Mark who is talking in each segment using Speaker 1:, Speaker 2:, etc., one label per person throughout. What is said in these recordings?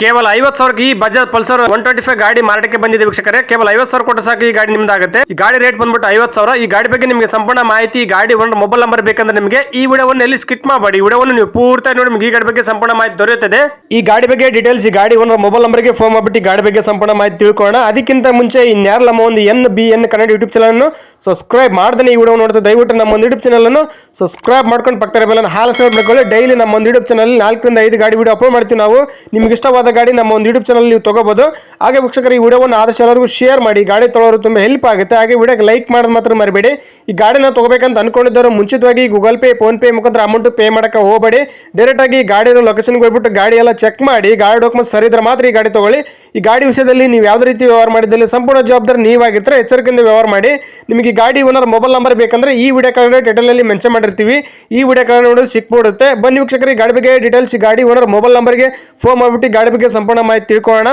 Speaker 1: ಕೇವಲ ಐವತ್ತು ಸಾವಿರಕ್ಕೆ ಈ Bajaj Pulsar one twenty five ಗಾಡಿ ಮಾರಾಟಕ್ಕೆ ಬಂದಿದೆ ವೀಕ್ಷಕರೇ. ಕೇವಲ ಐವತ್ತು ಸಾವಿರ ಕೊಟ್ಟು ಸಾಕು ಈ ಗಾಡಿ ನಿಮ್ದಾಗುತ್ತೆ. ಈ ಗಾಡಿ ರೇಟ್ ಬಂದ್ಬಿಟ್ಟು ಐವತ್ತು ಸಾವಿರ. ಈ ಗಾಡಿ ಬಗ್ಗೆ ನಿಮಗೆ ಸಂಪೂರ್ಣ ಮಾಹಿತಿ ಈ ಗಾಡಿ ಒಂದು ಮೊಬೈಲ್ ನಂಬರ್ ಬೇಕಂದ್ರೆ ನಿಮಗೆ ಈ ವಿಡಿಯೋವನ್ನು ಎಲ್ಲಿ ಸ್ಕಿಟ್ ಮಾಡಬೇಡಿ. ಈ ವಿಡಿಯೋವನ್ನು ನೀವು ಪೂರ್ತಿ ನೋಡಿ, ನಿಮಗೆ ಈ ಗಾಡಿ ಬಗ್ಗೆ ಸಂಪೂರ್ಣ ಮಾಹಿತಿ ದೊರೆಯುತ್ತದೆ. ಈ ಗಾಡಿ ಬಗ್ಗೆ ಡೀಟೇಲ್ಸ್ ಈ ಗಾಡಿ ಒಂದು ಮೊಬೈಲ್ ನಂಬರ್ಗೆ ಫೋನ್ ಮಾಡಿಬಿಟ್ಟು ಈ ಗಾಡಿ ಬಗ್ಗೆ ಸಂಪೂರ್ಣ ಮಾಹಿತಿ ತಿಳ್ಕೊಳ್ಳೋಣ. ಅದಕ್ಕಿಂತ ಮುಂಚೆ ಇನ್ಯಾರ ನಮ್ಮ ಒಂದು N B N Kannada YouTube channel ಅನ್ನು ಸಬ್ಸ್ಕ್ರೈಬ್ ಮಾಡ್ದೇ ಈ ವಿಡಿಯೋ ನೋಡ್ತಾ ದಯವಿಟ್ಟು ನಮ್ಮ ಒಂದು ಯೂಟ್ಯೂಬ್ ಚಾನಲ್ ಅನ್ನು ಸಬ್ಸ್ಕ್ರೈಬ್ ಮಾಡ್ಕೊಂಡು ಪಕ್ಕದ ಬೆಲ್ಲ ಹಾಲು ಸೇರ್ಬೇಕು ಡೈಲಿ ನಮ್ಮ ಒಂದು ಯೂಟ್ಯೂಬ್ ಚಾನಲ್ ನಾಲ್ಕರಿಂದ ಐದು ಗಾಡಿ ವಿಡಿಯೋ ಅಪ್ಲೋಡ್ ಮಾಡ್ತೀವಿ ನಾವು. ನಿಮ್ಗೆ ಇಷ್ಟವಾದ ಗಾಡಿ ನಮ್ಮ ಒಂದು ಯೂಟ್ಯೂಬ್ ಚಾನಲ್ ನೀವು ತಗೋಬಹುದು ಹಾಗೆ ವೀಕ್ಷಕರು, ಈ ವಿಡಿಯೋವನ್ನು ಆದಷ್ಟು ಎಲ್ಲರಿಗೂ ಶೇರ್ ಮಾಡಿ. ಗಾಡಿ ತೊಳೋರು ತುಂಬ ಹೆಲ್ಪ್ ಆಗುತ್ತೆ. ಹಾಗೆ ವಿಡಿಯೋಗೆ ಲೈಕ್ ಮಾಡೋದು ಮಾತ್ರ ಮರಿಬೇಡಿ. ಈ ಗಾಡಿನ ತಗೋಬೇಕಂತ ಅನ್ಕೊಂಡಿದ್ದವರು ಮುಂಚಿತವಾಗಿ ಗೂಗಲ್ ಪೇ ಫೋನ್ ಪೇ ಮುಖಾಂತರ ಅಮೌಂಟ್ ಪೇ ಮಾಡಕ್ಕೆ ಹೋಗಬೇಡಿ. ಡೈರೆಕ್ಟ್ ಆಗಿ ಗಾಡಿನ ಲೊಕೇಶನ್ಗೆ ಹೋಗ್ಬಿಟ್ಟು ಗಾಡಿ ಎಲ್ಲ ಚೆಕ್ ಮಾಡಿ. ಗಾಡಿ ಡಾಕ್ಯುಮೆಂಟ್ ಸರಿ ಇದ್ರೆ ಮಾತ್ರ ಈ ಗಾಡಿ ತಗೊಳ್ಳಿ. ಈ ಗಾಡಿ ವಿಷಯದಲ್ಲಿ ನೀವು ಯಾವುದೇ ರೀತಿ ವ್ಯವಹಾರ ಮಾಡಿದಲ್ಲಿ ಸಂಪೂರ್ಣ ಜವಾಬ್ದಾರಿ ನೀವಾಗಿರ್ತಾರೆ. ಎಚ್ಚರಿಕೆಯಿಂದ ವ್ಯವಹಾರ ಮಾಡಿ. ನಿಮಗೆ ಈ ಗಾಡಿ ಓನರ್ ಮೊಬೈಲ್ ನಂಬರ್ ಬೇಕಂದ್ರೆ ಈ ವಿಡಿಯೋ ಕೆಳಗಡೆ ಟೈಟಲಲ್ಲಿ ಮೆನ್ಷನ್ ಮಾಡಿರ್ತೀವಿ. ಈ ವಿಡಿಯೋ ಕಾಲ್ ನೋಡಿ ಸಿಕ್ಬಿಡುತ್ತೆ. ಬನ್ನಿ ವೀಕ್ಷಕರಿಗೆ ಗಾಡಿ ಬಗ್ಗೆ ಡೀಟೇಲ್ಸ್ ಗಾಡಿ ಓನರ್ ಮೊಬೈಲ್ ನಂಬರ್ಗೆ ಫೋನ್ ಮಾಡಿಬಿಟ್ಟು ಗಾಡಿ ಬಗ್ಗೆ ಸಂಪೂರ್ಣ ಮಾಹಿತಿ ತಿಳ್ಕೊಳ್ಳೋಣ.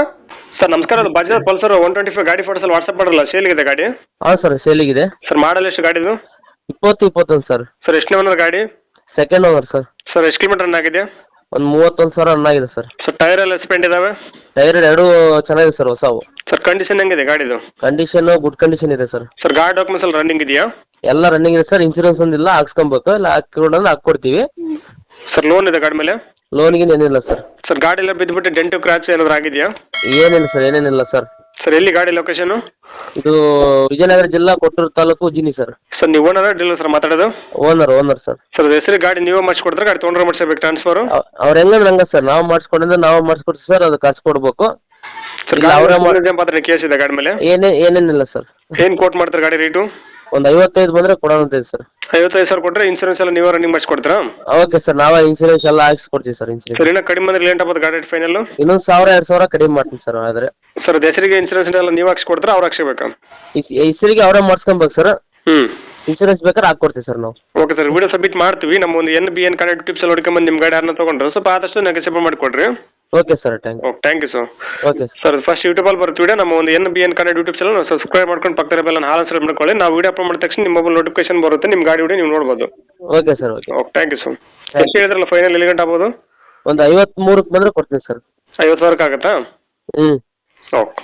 Speaker 1: ಸರ್ ನಮಸ್ಕಾರ. ಅದು Bajaj Pulsar one twenty five ಗಾಡಿ ಫೋಟೋಸಲ್ಲಿ ವಾಟ್ಸಪ್ ಮಾಡಲ್ಲ ಇದೆ ಗಾಡಿ?
Speaker 2: ಹಾ ಸರ್ ಸೇಲಿಗಿದೆ
Speaker 1: ಸರ್ ಮಾಡಲ್ ಎಷ್ಟು ಗಾಡಿದು
Speaker 2: ಇಪ್ಪತ್ತು ಇಪ್ಪತ್ತೊಂದು ಸರ್.
Speaker 1: ಸರ್ ಎಷ್ಟನೇ ಓನರ್ ಗಾಡಿ?
Speaker 2: Second owner sir.
Speaker 1: ಸರ್ ಎಷ್ಟು ಕಿಲೋಮೀಟರ್ ಆಗಿದೆ?
Speaker 2: ಒಂದು ಮೂವತ್ತೊಂದ್ ಸಾವಿರ ರನ್ ಆಗಿದೆ ಸರ್
Speaker 1: ಸರ್ ಟೈರ್ ಎಲ್ಲ ಸ್ಪೆಂಡ್ ಇದಾವೆ?
Speaker 2: ಟೈರ್ ಎರಡು ಚೆನ್ನಾಗಿದೆ ಸರ್ ಹೊಸವು
Speaker 1: ಸರ್ ಕಂಡೀಷನ್ ಹೆಂಗಿದೆ ಗಾಡಿದು?
Speaker 2: ಕಂಡೀಷನ್ ಗುಡ್ ಕಂಡೀಷನ್ ಇದೆ ಸರ್
Speaker 1: ಸರ್ ಗಾಡಿ ಡಾಕ್ಯುಮೆಂಟ್ಸ್ ಎಲ್ಲ ರನ್ನಿಂಗ್ ಇದೆಯಾ?
Speaker 2: ಎಲ್ಲ ರನ್ನಿಂಗ್ ಇದೆ ಸರ್ ಇನ್ಶೂರೆನ್ಸ್ ಒಂದಿಲ್ಲ ಹಾಕ್ಸ್ಕೊಬೇಕು. ಇಲ್ಲ ಹಾಕಿರೋಣ ಹಾಕೊಡ್ತೀವಿ
Speaker 1: ಸರ್ ಲೋನ್ ಇದೆ ಗಾಡಿ ಮೇಲೆ?
Speaker 2: ಲೋನ್ಗೆ ಏನಿಲ್ಲ ಸರ್
Speaker 1: ಸರ್ ಗಾಡಿ ಎಲ್ಲ ಬಿದ್ದುಬಿಟ್ಟು ಡೆಂಟು ಕ್ರಾಚ್ ಏನಾದ್ರು ಆಗಿದೆಯಾ?
Speaker 2: ಏನಿಲ್ಲ ಸರ್ ಏನೇನಿಲ್ಲ ಸರ್
Speaker 1: ಸರ್ ಎಲ್ಲಿ ಗಾಡಿ ಲೊಕೇಶನ್
Speaker 2: ಇದು ವಿಜಯನಗರ ಜಿಲ್ಲಾ ಕೊಟ್ಟೂರು ತಾಲೂಕು ಜಿನಿ ಸರ್.
Speaker 1: ಸರ್ ನೀವು ಓನರ್ ಡೀಲರ್ ಸರ್ ಮಾತಾಡೋದು?
Speaker 2: Owner owner sir.
Speaker 1: ಸರ್ ಹೆಸರು ಗಾಡಿ ನೀವೇ ಮಾಡಿಸ್ಕೊಡ್ತಾರೆ ಗಾಡಿ ತೊಗೊಂಡ್ರೆ ಮಾಡಿಸ್ಬೇಕು ಟ್ರಾನ್ಸ್ಫರ್
Speaker 2: ಅವ್ರ ಹೆಂಗಂದ್ರೆ ಹಂಗ ಸರ್ ನಾವು ಮಾಡಿಸ್ಕೊಂಡ್ರೆ ನಾವು ಮಾಡಿಸ್ಕೊಡ್ತೀವಿ ಸರ್ ಅದು ಖರ್ಚು ಕೊಡ್ಬೇಕು.
Speaker 1: ಸರ್
Speaker 2: ಇಲ್ಲ, ಅವ್ರೇ
Speaker 1: ಕೇಸ್ ಇದೆ ಗಾಡಿ ಮೇಲೆ?
Speaker 2: ಏನೇ ಏನೇನಿಲ್ಲ ಸರ್.
Speaker 1: ಏನ್ ಕೋಟ್ ಮಾಡ್ತಾರೆ ಗಾಡಿ ರೇಟು
Speaker 2: ಒಂದ್ ಐವತ್ತೈದು ಬಂದ್ರೆ ಕೊಡೋಣ ಅಂತ ಸರ್.
Speaker 1: ಐವತ್ತೈದು ಸಾವಿರ ಕೊಟ್ರೆ ಇನ್ಸೂರೆನ್ಸ್ ಎಲ್ಲ ನೀವೇ ರನ್ನಿಂಗ್ ಮಾಡಿಸ್ಕೊಡ್ತೀರಾ?
Speaker 2: ಓಕೆ ಸರ್ ನಾವೇ ಇನ್ಸೂರೆನ್ಸ್ ಎಲ್ಲ ಹಾಕ್ಸ್ಕೊಡ್ತೀವಿ ಸರ್ ಇನ್ಸೂರೆನ್ಸ್
Speaker 1: ಸರ್ ಇನ್ನೂ ಕಡಿಮೆ ಅಂದ್ರೆ ಲೇಟ್ ಆಗ್ಬೋದು ಗಾಡಿ ಫೈನಲ್
Speaker 2: ಇನ್ನೊಂದ್ ಸಾವಿರ ಎರಡ್ ಸಾವಿರ ಕಡಿಮೆ ಮಾಡ್ತೀನಿ ಸರ್ ಆದ್ರೆ
Speaker 1: ಸರ್ ಹೆಸರಿಗೆ ಇನ್ಸೂರೆನ್ಸ್ ಎಲ್ಲ ನೀವು ಹಾಕ್ಸ್ಕೊಡ್ತೀರಾ ಅವ್ರು ಹಾಕ್ಸ್ಬೇಕಾ
Speaker 2: ಹೆಸರಿಗೆ ಅವರೇ ಮಾಡ್ಸ್ಕೊಬೇಕು ಸರ್.
Speaker 1: ಹ್ಮ್.
Speaker 2: ಇನ್ಸೂರೆನ್ಸ್ ಬೇಕಾದ್ರೆ ಹಾಕೊಡ್ತೀವಿ ಸರ್ ನಾವು.
Speaker 1: ಓಕೆ ಸರ್ ವಿಡಿಯೋ ಸಬ್ಮಿಟ್ ಮಾಡ್ತೀವಿ. ನಮ್ಮ ಒಂದು N B N connect tips ಎಲ್ಲ ಹೊಡ್ಕೊಂಬಂದು ನಿಮ್ಮ ಗಾಡಿ ಯಾರನ್ನ ತೊಗೊಂಡ್ರೆ ಸ್ವಲ್ಪ ಆದಷ್ಟು ನೆಗೆಸಿಬಲ್ ಮಾಡಿಕೊಡ್ರಿ.
Speaker 2: Okay sir thank
Speaker 1: okay thank you sir
Speaker 2: okay sir
Speaker 1: sir first ಯೂಟ್ಯೂಬಲ್ಲಿ ಬರುತ್ತೆ ವಿಡಿಯೋ ನಮ್ಮ ಒಂದು N B N Kannada YouTube channel subscribe ಮಾಡ್ಕೊಂಡು ಪಕ್ಕದ ಬೆಲ್ಲ ಹಾಲ್ ಸಬ್ಸ್ಕ್ರೈಬ್ ಮಾಡ್ಕೊಳ್ಳಿ. ನಾವು ವಿಡಿಯೋ ಅಪ್ಲೋಡ್ ಮಾಡಿದ ತಕ್ಷಣ ನಿಮ್ಮ ಮೊಬೈಲ್ ನೋಟಿಫಿಕೇಶನ್ ಬರುತ್ತೆ. ನಿಮ್ಮ ಗಾಡಿ ವಿಡಿಯೋ ನೀವು ನೋಡ್ಬೋದು.
Speaker 2: Okay sir okay
Speaker 1: okay thank you sir ಎಷ್ಟು ಹೇಳಿದ್ರಲ್ಲ ಫೈನಲ್ ಎಲ್ಲಿ ಗಂಟೆ ಆಗ್ಬೋದು?
Speaker 2: ಒಂದು ಐವತ್ಮೂರಕ್ಕೆ ಬಂದ್ರೆ ಕೊಡ್ತೀನಿ ಸರ್
Speaker 1: ಐವತ್ತು ಆಗುತ್ತಾ?
Speaker 2: ಹ್ಮ್.
Speaker 1: ಓಕೆ